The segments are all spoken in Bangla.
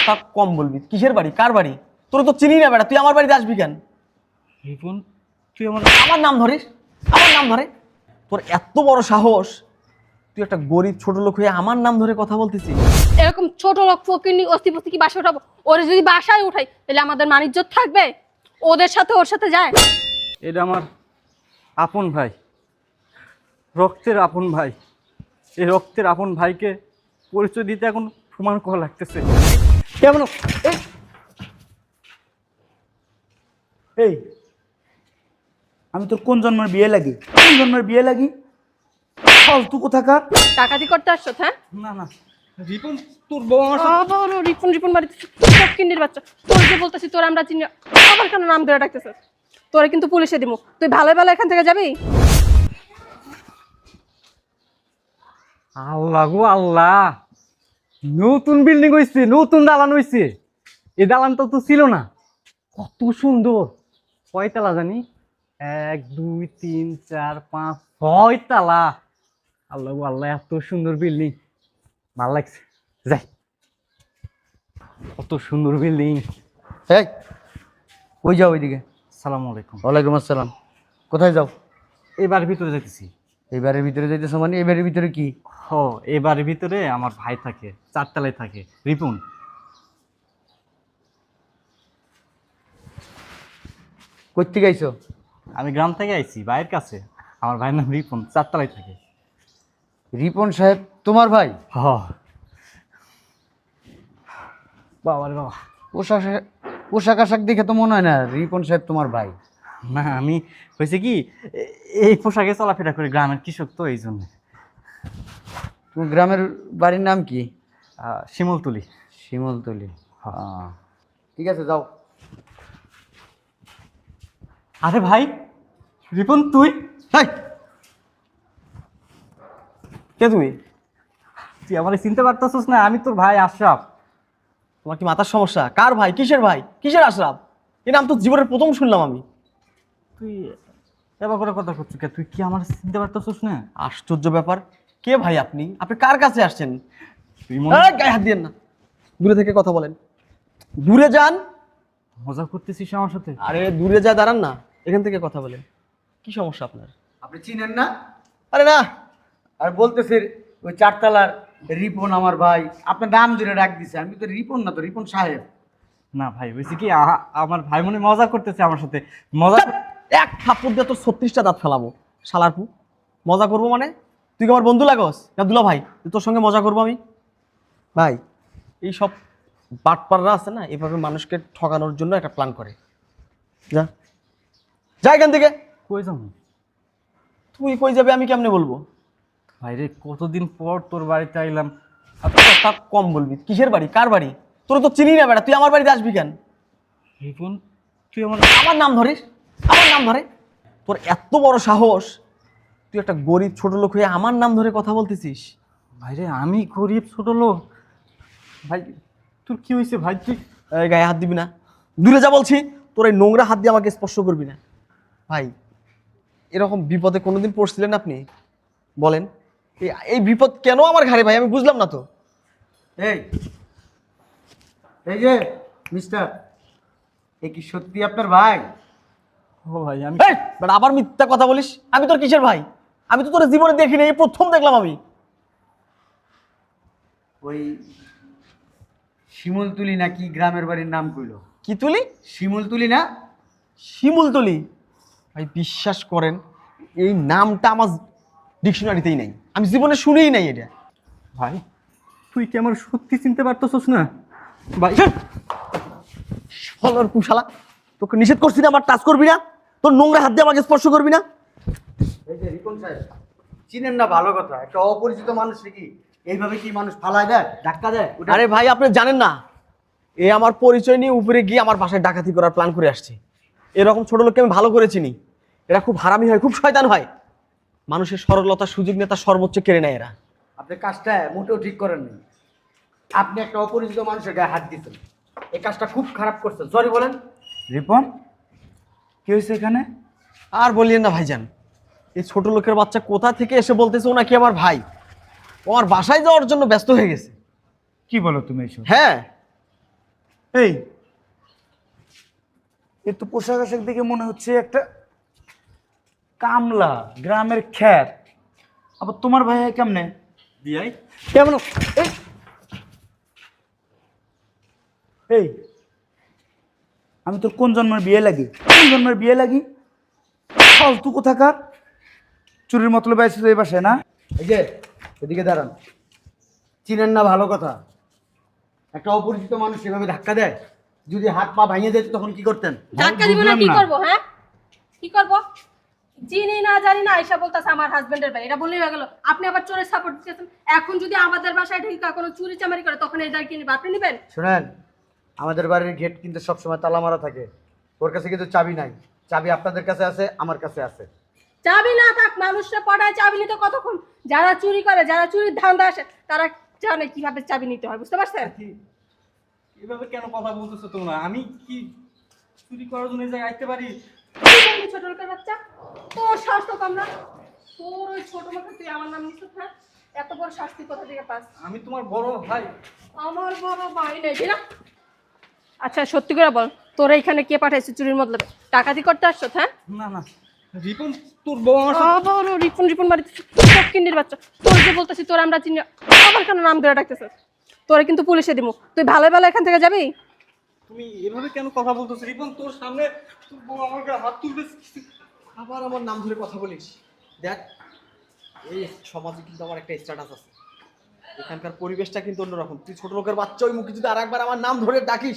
কথা কম বলবি। কিসের বাড়ি? কার বাড়ি? তোর তো চিনি না বেটা তুই আমার বাড়িতে আসবি কেন? রিপন তুই আমার আমার নাম ধরিস? আমার নাম ধরে? তোর এত বড় সাহস তুই একটা গরিব ছোট লোক হয়ে আমার নাম ধরে কথা বলতেছিস? এরকম ছোট লোক ফকিনি অস্তিপস্তি কি বাসায় উঠাবো? ওরে যদি বাসায় উঠাই তাহলে আমাদের মানিজ্য থাকবে? ওদের সাথে ওর সাথে যায়? এটা আমার আপন ভাই। রক্তের আপন ভাই। এই রক্তের আপন ভাইকে পরিচয় দিতে এখন প্রমাণ করা লাগতেছে। কেমন এই এই আমি তোর কোন জন্মের বিয়ে লাগি? কোন জন্মের বিয়ে লাগি? ফালতু কোথাকার? টাকাতি করতে আসছো হ্যাঁ? না না। রিপন তোর বউ আমার সাথে- রিপন রিপন বাড়িতে ফকিন্ডির বাচ্চা। তোর যে বলতেছি তোর আমরা চিনি আবার কেন নাম ধরে ডাকতেছিস তোরে কিন্তু পুলিশে দিমু। তুই ভালো ভালো এখান থেকে যাবি? আল্লাহ গো আল্লাহ। নতুন বিল্ডিং হইছে নতুন দালান হইছে। এই দালানটা তো ছিল না। কত সুন্দর। কয়তালা জানি? এক দুই তিন চার পাঁচ ছয় তালা আল্লাহ আল্লাহ এত সুন্দর বিল্ডিং ভালো লাগছে। যাই। কত সুন্দর বিল্ডিং এই কই যাও ওইদিকে? সালাম আলাইকুম। ওয়ালাইকুম আসসালাম। কোথায় যাও? এবার ভিতরে যাইতেছি। এইবারের ভিতরে যাইতেছো মানে? এবারের ভিতরে কি? হ এবারের ভিতরে আমার ভাই থাকে চারতলায় থাকে। রিপুন। করতে গাইছো আমি গ্রাম থেকে আইছি ভাইয়ের কাছে। আমার ভাইয়ের নাম রিপুন চারতলায় থাকে। রিপন সাহেব তোমার ভাই? হ। বাবা রে বাবা। পোশাক পোশাক আশাক দেখে তো মনে হয় না রিপন সাহেব তোমার ভাই। না আমি হয়েছে কি এই পোশাকে চলাফেরা করি গ্রামের কৃষক তো এই জন্য। তোমার গ্রামের বাড়ির নাম কি? শিমুলতুলি। শিমলতলি। হ্যাঁ ঠিক আছে যাও। আরে ভাই রিপন তুই? হাই! কে তুমি? তুই আমার চিনতে পারতেছিস না আমি তোর ভাই আশরাফ। তোমার কি মাথার সমস্যা? কার ভাই? কিসের ভাই? কিসের আশরাফ? এই নাম তো জীবনের প্রথম শুনলাম আমি। তুই এবার করে কথা করছিস কে? তুই কি আমার চিনতে পারতেছিস না? আশ্চর্য ব্যাপার। কে ভাই আপনি? আপনি কার কাছে আসছেন? তুই মনে এই, গায়ে হাত দিয়েন না। দূরে থেকে কথা বলেন। দূরে যান। মজা করতেছিস আমার সাথে? আরে দূরে যা দাঁড়ান না। এখান থেকে কথা বলেন। কি সমস্যা আপনার? আপনি চিনেন না? আরে না। আর বলতেছে ওই চারতলার রিপন আমার ভাই। আপনার নাম ধরে ডাক দিছে। আমি তো রিপন না তো রিপন সাহেব। না ভাই হয়েছে কি আ- আমার ভাই মনে হয় মজা করতেছে আমার সাথে। মজা! এক থাপ্পড় দিয়ে তোর ছত্রিশটা দাঁত ফেলাবো। শালারপু মজা করব মানে? তুই কি আমার বন্ধু লাগস? না দুলা ভাই তোর সঙ্গে মজা করব আমি? ভাই এই সব বাটপাররা আছে না এভাবে মানুষকে ঠকানোর জন্য একটা প্ল্যান করে। যা। যা এখান থেকে। কই যাব? তুই কই যাবে আমি কেমনে বলব? ভাই রে কতদিন পর তোর বাড়িতে আইলাম? আর তুই কথা কম বলবি। কিসের বাড়ি? কার বাড়ি? তোর তো চিনি না বেটা তুই আমার বাড়িতে আসবি কেন? রিপন তুই আমার আমার নাম ধরিস? আমার নাম ধরে। তোর এত বড় সাহস তুই একটা গরিব ছোট লোক হয়ে আমার নাম ধরে কথা বলতেছিস? ভাই রে আমি গরিব ছোট লোক? ভাই তোর কি হয়েছে ভাই? তুই গায়ে হাত দিবি না। দূরে যা বলছি তোর এই নোংরা হাত দিয়ে আমাকে স্পর্শ করবি না। ভাই এরকম বিপদে কোনোদিন পড়ছিলেন আপনি? বলেন এই- এই বিপদ কেন আমার ঘাড়ে ভাই? আমি বুঝলাম না তো। এই এই যে মিস্টার এ কি সত্যি আপনার ভাই? ও ভাই আমি বেটা আবার মিথ্যা কথা বলিস? আমি তোর কিসের ভাই? আমি তো তোর জীবনে দেখিনি এই প্রথম দেখলাম আমি। ওই শিমুলতুলি নাকি গ্রামের বাড়ির নাম কইল? কি তুলি? শিমুলতুলি না? শিমুলতলি? ভাই বিশ্বাস করেন এই নামটা আমার ডিকশনারিতেই নাই। আমি জীবনে শুনেই নাই এটা। ভাই তুই কি আমার সত্যি চিনতে পারতেছিস না? ভাই ফলর কুশালা। তোকে নিষেধ করছি না আমার টাচ করবি না তোর নোংরা হাত দিয়ে আমাকে স্পর্শ করবি না। এই যে রিপন সাহেব চিনেন না ভালো কথা একটা অপরিচিত মানুষ কি এইভাবে কি মানুষ ফালায় দেয় ধাক্কা দেয়? আরে ভাই আপনি জানেন না এ আমার পরিচয় নিয়ে উপরে গিয়ে আমার বাসায় ডাকাতি করার প্ল্যান করে আসছে। এরকম ছোট লোককে আমি ভালো করে চিনি এরা খুব হারামি হয় খুব শয়তান হয়। মানুষের সরলতা সুযোগ নিয়ে তার সর্বোচ্চ কেড়ে নেয় এরা। আপনি কাজটা মোটেও ঠিক করেননি আপনি একটা অপরিচিত মানুষের গায়ে হাত দিতেন এই কাজটা খুব খারাপ করছেন। সরি বলেন। রিপন কি হয়েছে এখানে? আর বলিয়েন না ভাইজান এই ছোট লোকের বাচ্চা কোথা থেকে এসে বলতেছে ও নাকি আমার ভাই। ও আমার বাসায় যাওয়ার জন্য ব্যস্ত হয়ে গেছে। কি বলো তুমি এইসব হ্যাঁ। এই এ তো পোশাক আশাক দেখে মনে হচ্ছে একটা কামলা গ্রামের খ্যাত আবার তোমার ভাই কেমনে? বিয়াই কেমন? এই এই আমি তোর কোন জন্মের বিয়ে লাগি? কোন জন্মের বিয়ে লাগি? ফালতু কোথাকার? চুরির মতলব আছে এই বাসায় না? এই যে এদিকে দাঁড়ান। চিনেন না ভালো কথা। একটা অপরিচিত মানুষ এভাবে ধাক্কা দেয়। যদি হাত পা ভাঙিয়ে যেত তখন কি করতেন? ধাক্কা দিব না কি। করব হ্যাঁ? কি করব? চিনি না জানি না আয়সা বলতেছে আমার হাজবেন্ডের ভাই। এটা বললেই হয়ে গেল। আপনি আবার চোরের সাপোর্ট দিচ্ছেন এখন যদি আমাদের বাসায় ঢেকা কোনো চুরি চামারি করে তখন এটা কি নিবে? আপনি নেবেন? শোনেন আমাদের বাড়ির গেট কিন্তু সবসময় তালা মারা থাকে। ওর কাছে কিন্তু চাবি নাই। চাবি আপনাদের কাছে আছে আমার কাছে আছে। চাবি না থাক মানুষরা পড়ায় চাবি নিতে কতক্ষণ? যারা চুরি করে যারা চুরির ধান্দা আসে তারা জানে কীভাবে চাবি নিতে হয় বুঝতে পারছেন? এভাবে কেন কথা বলতেছো তোমরা? আমি কি চুরি করার জন্য এই জায়গায় আসতে পারি? ছোট লোকের বাচ্চা? তোর সাহস তো কম না? তোর ওই ছোট মুখে তুই আমার নাম নিচ্ছিস না এত বড় শাস্তি কোথা থেকে পাস? আমি তোমার বড় ভাই। আমার বড় ভাই নেই না? আচ্ছা সত্যি করে বল তোর এখানে কে পাঠাইছে চুরির মতলবে? টাকাতি করতে আসছো হ্যাঁ? না না রিপন তোর বউ আমার সাথে- রিপন রিপন বাড়িতে কিন্ডির বাচ্চা। তোর যে বলতেছি তোর আমরা চিনি। আবার কেন নাম ধরে ডাকতেছ? তোরে কিন্তু পুলিশে দিমু। তুই ভালো ভালো এখান থেকে যাবি? তুমি এভাবে কেন কথা বলতেছো? রিপন তোর সামনে তোর বউ আমার গায়ে হাত তুলবে আবার আমার নাম ধরে কথা বলিস। দেখ এই সমাজে কিন্তু আমার একটা স্ট্যাটাস আছে। এখানকার পরিবেশটা কিন্তু অন্যরকম। তুই ছোট লোকের বাচ্চা ওই মুখে যদি আর একবার আমার নাম ধরে ডাকিস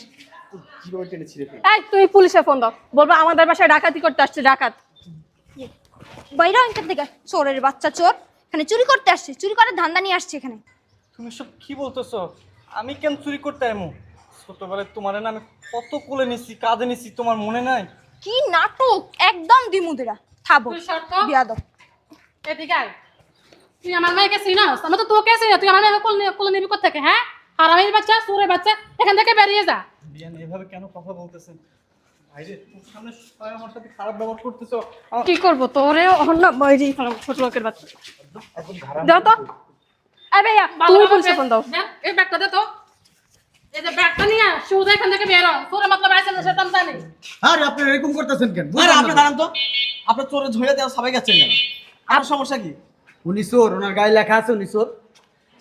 তুই কীভাবে টেনে ছিঁড়ে ফেলবি? এই তুমি পুলিশে ফোন দাও। বলব আমাদের বাসায় ডাকাতি করতে আসছে ডাকাত। বাইরে এখান থেকে। চোরের বাচ্চা চোর। এখানে চুরি করতে আসছে চুরি করার ধান্দা নিয়ে আসছে এখানে। তুমি সব কি বলতেছো? আমি কেন চুরি করতে এমন ছোটবেলায় তোমার নামে কত কোলে নিছি কাঁধে নিছি তোমার মনে নাই? কি নাটক? একদম দিমুদেরা থাবো বিয়াদব। এদিকে আয়। তুই আমার মেয়েকে চিনাস? আমি তো তোকে চিনি না। তুই আমার মেয়েকে কোলে কোলে নিবি কোথেকে হ্যাঁ? হারামির বাচ্চা সুরের বাচ্চা এখান থেকে বেরিয়ে যা। বিয়ান এভাবে কেন কথা বলতেছেন ভাইরে তোর সামনে সবাই আমার সাথে খারাপ ব্যবহার করতেছো। কি করব? তোরে অন্য বাইরে ছোট লোকের বাচ্চা। দাও তো। ভাইয়া তুমি দাও। হ্যাঁ, এই ব্যাগটা দে তো। এই যে ব্যাগটা নিয়ে শুধু এখান থেকে বেরো। সুরে মতলব আছে না সেটা জানি। আর আপনি এরকম করতেছেন কেন? আরে আপনি দাঁড়ান তো। আপনার চোরে ঝরে দেওয়া সবাই গেছেন কেন আর সমস্যা কি? উনি চোর ওনার গায়ে লেখা আছে উনি চোর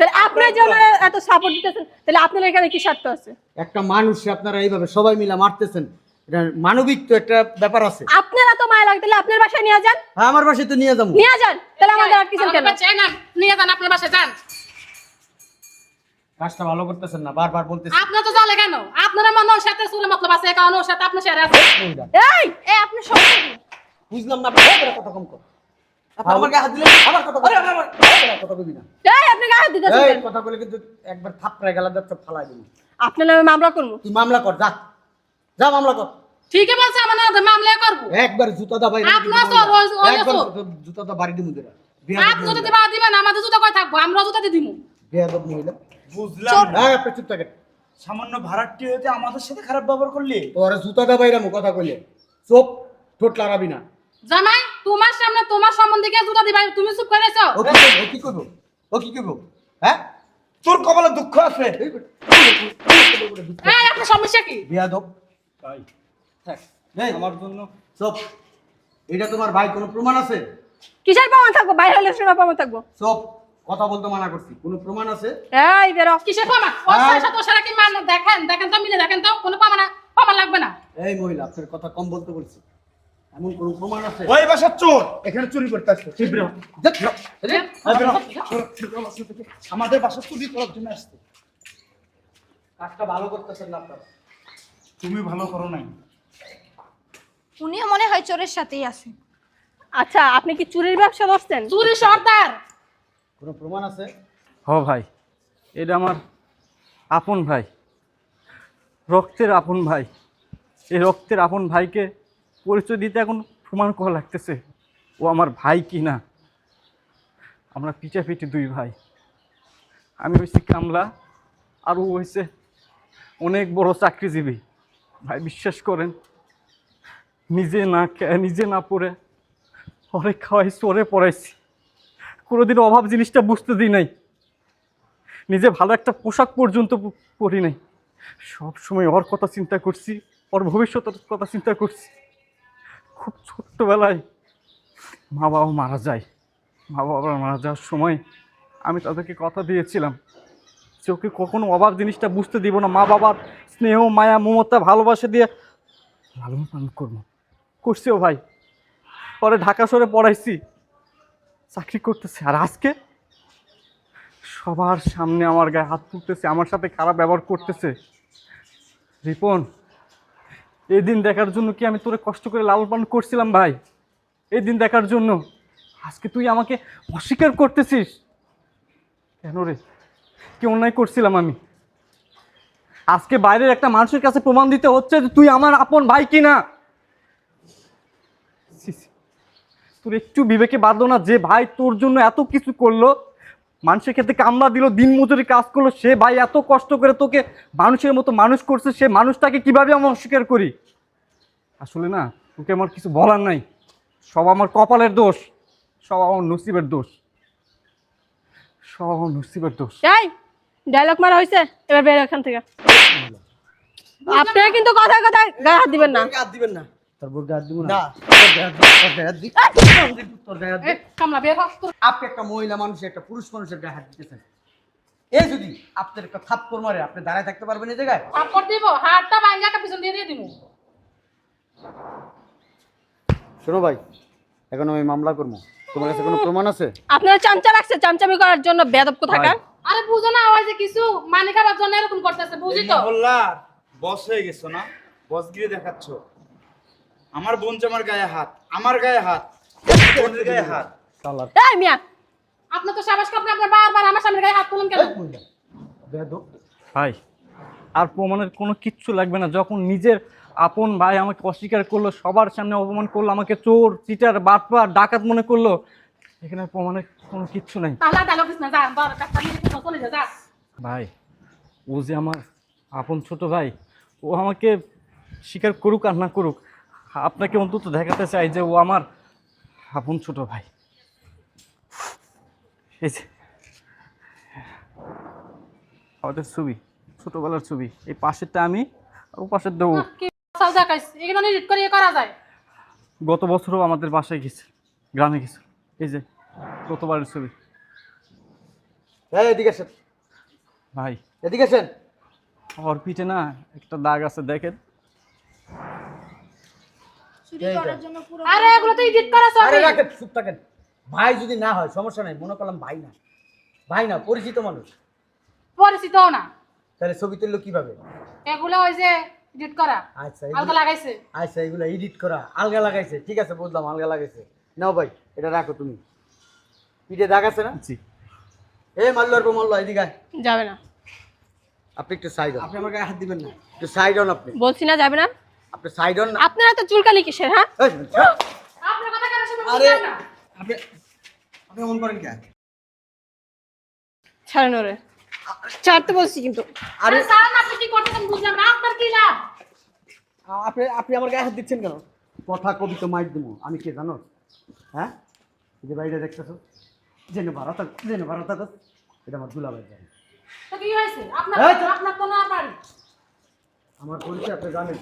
তাহলে আপনি যে ওনারা এত সাপোর্ট দিতেছেন তাহলে আপনার এখানে কি স্বার্থ আছে? একটা মানুষ আপনারা এইভাবে সবাই মিলে মারতেছেন এটা মানবিক তো একটা ব্যাপার আছে। আপনারা তো মায়া লাগে তাহলে আপনার বাসায় নিয়ে যান। হ্যাঁ আমার বাসায় তো নিয়ে যাব। নিয়ে যান তাহলে আমাদের আটকেছেন আমার কেন। বাচ্চা না নিয়ে যান আপনার বাসায় যান। কাজটা ভালো করতেছেন না বারবার বলতেছেন। আপনার তো চলে কেন? আপনারা মনে ওর সাথে সুরে মতলব আছে ওর সাথে আপনার আছে। এই সমস্যা বুঝলাম না কথা কম কর। আপনি আমার গায়ে হাত দিলেন? আবার কথা আরে, বলেন। আরে, আরে, আরে, কথা কবি না। এই আপনি গায়ে হাত দিতেছেন এই কথা বলে কিন্তু একবার থাপড়ায় গেলা যাচ্ছে ফালাই দিবি। আপনার নামে মামলা করব? তুই মামলা কর যা। যা মামলা কর। ঠিকই বলছে আমার না মামলা করব? একবার জুতা দা বাইরে আপনার চোর, ওই- ওই একবার জুতা- জুতা দা বাড়ি দিমু দিরা আপনি যদি দিবা দিবেন আমাদের জুতো কই থাকব? আমরা জুতো দিয়ে দিমু। বেয়াদব মহিলা বুঝলাম না। আপনি চুপ থাকেন। সামান্য ভাড়াটি হতে আমাদের সাথে খারাপ ব্যবহার করলি? তোর জুতা দা বাইরে কথা কইলে। চোপ ঠোঁট লড়াবি না। জামাই তোমার সামনে তোমার সম্বন্ধে কে জুতো দিবা? তুমি চুপ করে আছো? ও কি করব? ও কি করব? ও কি করব? হ্যাঁ? তোর কপালে দুঃখ আছে? এই আপনার সমস্যা কি? বেয়াদব। ভাই থাক, এই আমার জন্য। চোপ। এটা তোমার ভাই কোনো প্রমাণ আছে? কিসের প্রমাণ থাকব? বাইরে হলে শোনা প্রমাণ থাকব। চোপ। কথা বলতে মানা করছি। কোনো প্রমাণ আছে? এই বেরো। কিসের প্রমাণ? ওর সাথে সাথে ওর সাথে কি মান দেখেন দেখেন তো মিলে দেখেন তো কোনো প্রমাণ প্রমাণ লাগবে না। এই মহিলা আপনার কথা কম বলতে বলছি। এমন কোনো প্রমাণ আছে? ওই বাসার চোর! এখানে চুরি করতে আসছে। আমাদের বাসা চুরি করার জন্য আসছে। কাজটা ভালো করতেছেন না আপনারা? তুমি ভালো করো নাই। উনিও মনে হয় চোরের সাথেই আছে। আচ্ছা আপনি কি চুরির ব্যবসা ধরছেন চুরি সর্দার! কোনো প্রমাণ আছে? হ ভাই এটা আমার আপন ভাই। রক্তের আপন ভাই। এই রক্তের আপন ভাইকে পরিচয় দিতে এখন প্রমাণ করা লাগতেছে ও আমার ভাই কি না। আমরা পিটাপিটি দুই ভাই। আমি হয়েছি কামলা, আর ও হয়েছে অনেক বড় চাকরিজীবী। ভাই, বিশ্বাস করেন, নিজে না নিজে না পড়ে, অনেক খাওয়াইছি ওরে পড়াইছি। কোনোদিন অভাব জিনিসটা বুঝতে দিই নাই। নিজে ভালো একটা পোশাক পর্যন্ত পরি নাই। সব সময় ওর কথা চিন্তা করছি, ওর ভবিষ্যতের কথা চিন্তা করছি। খুব ছোট্টবেলায় মা বাবা মারা যায়। মা বাবা মারা যাওয়ার সময় আমি তাদেরকে কথা দিয়েছিলাম ওকে কখনো অভাব জিনিসটা বুঝতে দিব না। মা বাবার স্নেহ, মায়া, মমতা, ভালোবাসা দিয়ে লালন পালন করব। করছিও ভাই। পরে ঢাকা শহরে পড়াইছি, চাকরি করতেছে। আর আজকে সবার সামনে আমার গায়ে হাত তুলতেছে, আমার সাথে খারাপ ব্যবহার করতেছে। রিপন এই দিন দেখার জন্য কি আমি তোরে কষ্ট করে লালন পালন করছিলাম ভাই? এই দিন দেখার জন্য। আজকে তুই আমাকে অস্বীকার করতেছিস? কেন রে? কি অন্যায় করছিলাম আমি? আজকে বাইরের একটা মানুষের কাছে প্রমাণ দিতে হচ্ছে যে তুই আমার আপন ভাই কিনা ছি, ছি। তোর একটু বিবেকে বাঁধলো না যে ভাই তোর জন্য এত কিছু করল? মানুষের ক্ষেত্রে কামলা দিল দিন মজুরি কাজ করল সে ভাই এত কষ্ট করে তোকে মানুষের মতো মানুষ করছে সে মানুষটাকে কীভাবে আমি অস্বীকার করি? আসলে না তোকে আমার কিছু বলার নাই। সব আমার কপালের দোষ সব আমার নসিবের দোষ। সব আমার নসিবের দোষ। এই ডায়লগ মারা হয়েছে এবার বের এখান থেকে। আপনারা কিন্তু কথা কথা গায়ে হাত দিবেন না। হাত দিবেন না। তোর দিব না। এই কামলা বের আপনি একটা মহিলা মানুষ একটা পুরুষ মানুষের গায়ে হাত দিতেছেন। এ যদি আপনার একটা থাপ্পড় মারে আপনি দাঁড়ায় থাকতে পারবেন এই জায়গায়? থাপ্পড় দিব হাতটা ভাঙ্গা পিছন দিয়ে দিয়ে দিমু। শোনো ভাই এখন আমি মামলা করব। তোমার কাছে কোনো প্রমাণ আছে? আপনারা চামচা রাখছে চামচামি করার জন্য বেদব কোথাকার? আরে বুঝো না যে কিছু মানে খাবার জন্য এরকম করতেছে বুঝি তো? বস হয়ে গেছো না? বস গিয়ে দেখাচ্ছ। আমার বোন জামার গায়ে হাত আমার গায়ে হাত বোনের গায়ে হাত। এই মিয়া আপনার তো সাবাস কাপড় আপনার বারবার আমার সামনে গায়ে হাত তুলেন কেন? বেয়াদব। ভাই আর প্রমাণের কোনো কিচ্ছু লাগবে না। যখন নিজের আপন ভাই আমাকে অস্বীকার করল সবার সামনে অপমান করল আমাকে চোর চিটার বাটপার ডাকাত মনে করল এখানে প্রমাণের কোনো কিচ্ছু নাই। তাহলে ডায়লগ না যা বারো কাপড় নিয়ে চলে যা যা। ভাই ও যে আমার আপন ছোট ভাই ও আমাকে স্বীকার করুক আর না করুক আপনাকে অন্তত দেখাতে চাই যে ও আমার আপন ছোট ভাই। এই যে আমাদের ছবি ছোটবেলার ছবি। এই পাশেরটা আমি ও করা যায়। গত বছরও আমাদের বাসায় গেছে গ্রামে গেছে। এই যে গতবারের ছবি। এদিকে ভাই। এদিকে আসেন। ওর পিঠে না একটা দাগ আছে দেখেন। চুরি করার জন্য পুরো আরে এগুলো তো এডিট করা আরে রাখেন চুপ থাকেন। ভাই যদি না হয় সমস্যা নাই মনে করলাম ভাই না। ভাই না পরিচিত মানুষ। পরিচিত না। তাহলে ছবি তুললো কীভাবে? এগুলো ওই যে এডিট করা। আচ্ছা আলগা লাগাইছে। আচ্ছা এগুলো এডিট করা। আলগা লাগাইছে। ঠিক আছে বুঝলাম আলগা লাগাইছে। নাও ভাই এটা রাখো তুমি। পিঠে দাগ আছে না? জি। এ মাল্লো আর মাল্লো এদিকে যাবে না। আপনি একটু সাইড আপনি আমার গায়ে হাত দিবেন না। একটু সাইড হন আপনি। বলছি না যাবে না? আপনি সাইড হন না? আপনারা তো চুলকানি কিসের হ্যাঁ? আপনার কথা কেন শুনব আরে আপনি আপনি করেন কে ছাড়েন ওরে। ছাড়তে বলছি কিন্তু। আরে স্যার না আপনি কি করতেছেন বুঝলাম না আপনার কি লাভ? আপনি আপনি আমার গায়ে হাত দিচ্ছেন কেন? কথা কবি তো মাইক দেবো আমি কে জানো? হ্যাঁ? এই যে বাইরে দেখতেছো? জেনে ভারত জেনে ভারত এটা আমার দুলাভাই বাড়ি। তো কি হয়েছে? আপনার আপনার বাড়ি? আমার পরিচয় আপনি জানেন?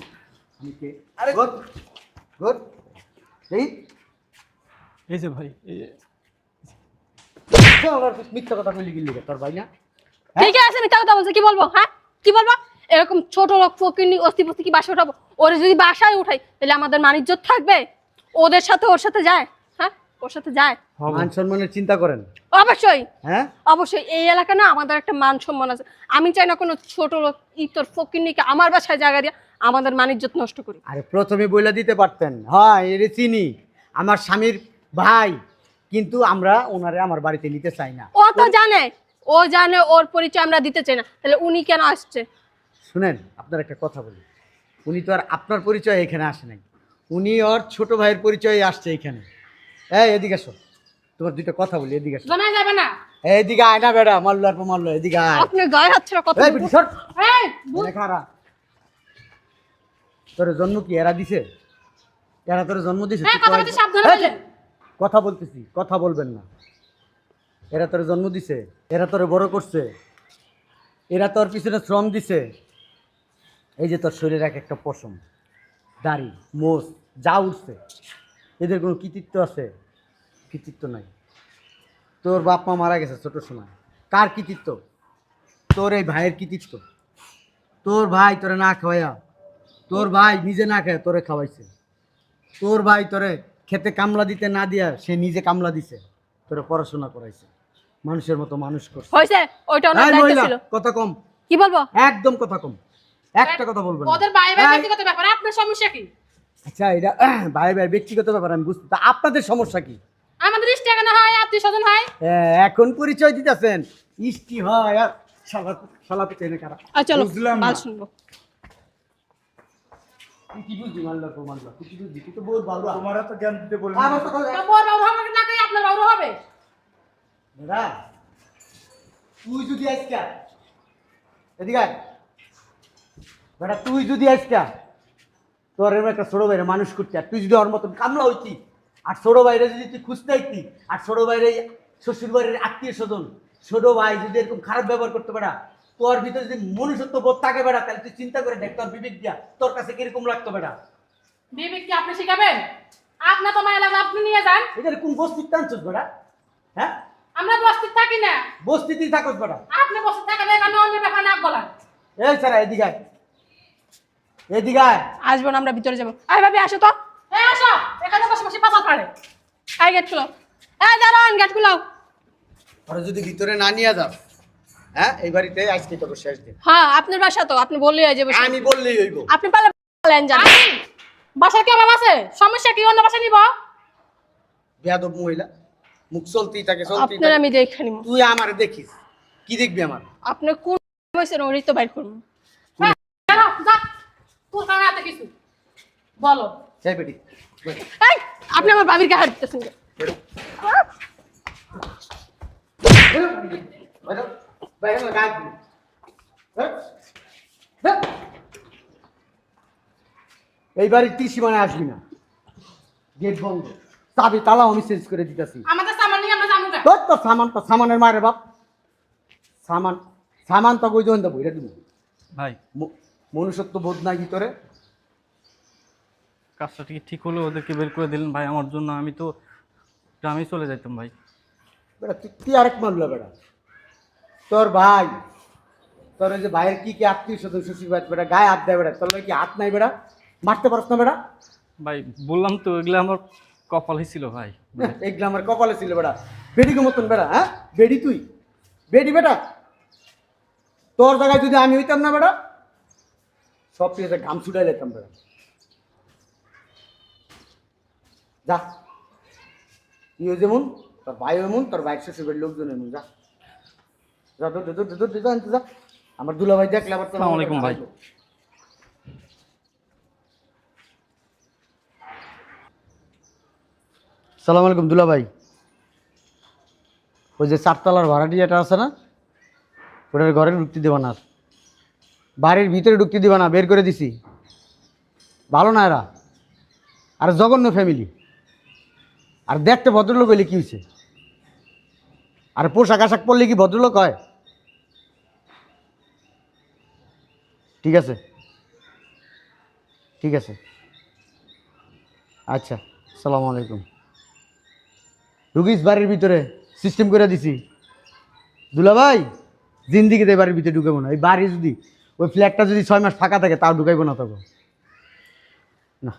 গুড গুড এই এই যে ভাই এই যে। আবার মিথ্যা কথা কইলি গিলি তোর ভাই না? ঠিক আছে মিথ্যা কথা বলছে কি বলব হ্যাঁ? কি বলব? এরকম ছোট লোক ফকিনি অস্থি ফস্তি কি বাসায় উঠাবো? ওরে যদি বাসায় উঠাই তাহলে আমাদের মানিজ্য থাকবে? ওদের সাথে ওর সাথে যায় হ্যাঁ? ওর সাথে যায়। মান সম্মানের চিন্তা করেন। অবশ্যই। হ্যাঁ? অবশ্যই এই এলাকা না আমাদের একটা মান সম্মান আছে। আমি চাই না কোনো ছোট লোক ইতর ফকিনিকে আমার বাসায় জায়গা দিয়ে আমাদের মানিজ্যত নষ্ট করি। আরে প্রথমে বইলা দিতে পারতেন। হ্যাঁ এর চিনি। আমার স্বামীর ভাই কিন্তু আমরা ওনারে আমার বাড়িতে নিতে চাই না। ও তো জানে। ও জানে ওর পরিচয় আমরা দিতে চাই না। তাহলে উনি কেন আসছে? শুনেন আপনার একটা কথা বলি। উনি তো আর আপনার পরিচয় এখানে আসে নাই। উনি ওর ছোট ভাইয়ের পরিচয় আসছে এখানে। এই এদিকে আসো তোমার দুইটা কথা বলি এদিকে আসো জানা যাবে না। এইদিকে আয় না বেড়া মারলো আর মারলো এদিকে আয়। আপনি গায়ে হাত ছেড়ে কথা এই বলবেন। বিটি সর। এই বুঝ- তোর জন্ম কি এরা দিছে? এরা তোর জন্ম দিছে? হ্যাঁ কথা বলতেছি কথা বলবেন না। এরা তোর জন্ম দিছে এরা তোর বড় করছে এরা তোর পিছনে শ্রম দিছে। এই যে তোর শরীরে এক একটা পশম দাড়ি মোষ যা উঠছে এদের কোনো কৃতিত্ব আছে? কৃতিত্ব নাই। তোর বাপ মা মারা গেছে ছোট সময়। কার কৃতিত্ব? তোর এই ভাইয়ের কৃতিত্ব। তোর ভাই তোরে না খাওয়াইয়া তোর ভাই নিজে না খায় তোরে খাওয়াইছে। তোর ভাই তোরে খেতে কামলা দিতে না দিয়া সে নিজে কামলা দিছে তোরে পড়াশোনা করাইছে। মানুষের মতো মানুষ করছে। হয়েছে? ওইটা ওনার দায়িত্ব ছিল। কথা কম। কি বলব? একদম কথা কম। একটা কথা বলবেন ওদের ভাই ভাই ব্যক্তিগত ব্যাপার। আপনার সমস্যা কি? আচ্ছা এটা ভাই ভাই ব্যক্তিগত ব্যাপার আমি বুঝতে আপনাদের সমস্যা কি? আমাদের ইষ্ট হয় আত্মীয় স্বজন হয়। এখন পরিচয় দিতেছেন। ইষ্টি হয় আর শালা শালা পেতে এনে কারা? চলো বুঝলাম শুনব। তুই কি বুঝলি মানলো তো মানলো তুই কি বুঝলি তুই তো বহুত ভালো। তোমার তো জ্ঞান দিতে বলবি আমার তো কথা- তো বোর বাবু না কই আপনার বাবু হবে? দাদা তুই যদি আজকা এদিকে বেটা তুই যদি আজকা তোর এরকম একটা ছোট বাইরে মানুষ করতে আর তুই যদি ওর মতন কামলা হইতি আর ছোট বাইরে যদি তুই খুঁজতে আইতি আর ছোট বাইরে শ্বশুর বাড়ির আত্মীয় স্বজন ছোট ভাই যদি এরকম খারাপ ব্যবহার করতে পারা তোর ভিতরে যদি মনুষ্যত্ব বোধ থাকে বেড়া তাহলে তুই চিন্তা করে দেখ তোর বিবেক দিয়া তোর কাছে কীরকম লাগতো বেড়া বিবেক কি আপনি শিখাবেন? আপনার তো মায়া লাগলে আপনি নিয়ে যান। এটা কোন বস্তির টানছস বেটা? হ্যাঁ? আমরা বস্তিতে থাকি না। বস্তিতেই থাকস বেটা। আপনি বসে থাকেন এখানে অন্য ব্যাপার নাক গলান এই সারা এদিকে আয়। এদিকে আয়। আসব না আমরা ভিতরে যাব। আয় ভাবি আসো তো। এই আসো এখানে বসে বসে পাশা পাড়ে আয় গেট খুলো। এই দাঁড়ান গেট খুলাও। ওরা যদি ভিতরে না নিয়ে যাও হ্যাঁ এই বাড়িতে আজকে তোর শেষ দিন। হ্যাঁ আপনার বাসা তো আপনি বললেই আয় যাব আমি বললেই হইব। আপনি পারলে বলেন জান আমি বাসার কি অভাব আছে? সমস্যা কি? অন্য বাসা নিব? বেয়াদব মহিলা। মুখ চলতেই থাকে চলতেই আপনার থাকে। আমি দেখে নিব। তুই আমারে দেখিস। কি দেখবি আমার? আপনি কোন ওরই তো বাইর করব। বেরো, যা। তোর কারণে এত কিছু। বলো। এই বেটি এই আপনি আমার ভাবির গায়ে হাত দিতেছেন? বাইরে না। বেরো, বেরো। এই বাড়ির ত্রিসীমানে আসবি না। গেট বন্ধ। চাবি তালা আমি চেঞ্জ করে দিতেছি। আমাদের সামান নিয়ে আমরা জানব তোর তো সামান তো সামানের মারে বাপ। সামান সামান তো কই দেবো এটা দিব ভাই ম- মনুষ্যত্ব বোধ নাই ভিতরে। কাজটা কি ঠিক হলো ওদেরকে বের করে দিলেন। ভাই আমার জন্য আমি তো গ্রামে চলে যাইতাম ভাই। বেটা তুই তুই আরেক মামলা বেটা। তোর ভাই তোর ওই যে ভাইয়ের কি কি আত্মীয় স্বজন শ্বশুর ভাই বেটা গায়ে হাত দেয় বেটা তোর কি হাত নাই বেটা মারতে পারস না বেটা ভাই বললাম তো এগুলো আমার কপালই ছিল ভাই। এগুলো আমার কপালে ছিল বেটা বেডিকে মতন বেটা হ্যাঁ? বেডি তুই? বেডি বেটা? তোর জায়গায় যদি আমি হইতাম না বেটা সব ঠিক ঘাম ছুটাই যেতাম বেটা যা। তুইও যেমন তোর ভাই এমন তোর ভাই শ্বশুর বাড়ির লোকজন এমন যা। আমার দুলা ভাই দেখলে আবার আসসালামু আলাইকুম ভাই। সালাম আলাইকুম দুলা ভাই ওই যে চারতলার ভাড়াটিয়াটা আছে না ওটার ঘরে ঢুকতে দেবা না বাড়ির ভিতরে ঢুকতে দিবা না বের করে দিছি। ভালো না এরা। আর জঘন্য ফ্যামিলি আর দেখতে ভদ্রলোক হইলে কি হয়েছে আর পোশাক আশাক পরলে কি ভদ্রলোক হয়? ঠিক আছে? ঠিক আছে। আচ্ছা সালাম আলাইকুম। রুগীস বাড়ির ভিতরে সিস্টেম করে দিছি। দুলা ভাই, জিন্দিগিতে বাড়ির ভিতরে ঢুকাবো না। এই বাড়ি যদি, ওই ফ্ল্যাটটা যদি ছয় মাস ফাঁকা থাকে, তাও ঢুকাইবো না তখন না।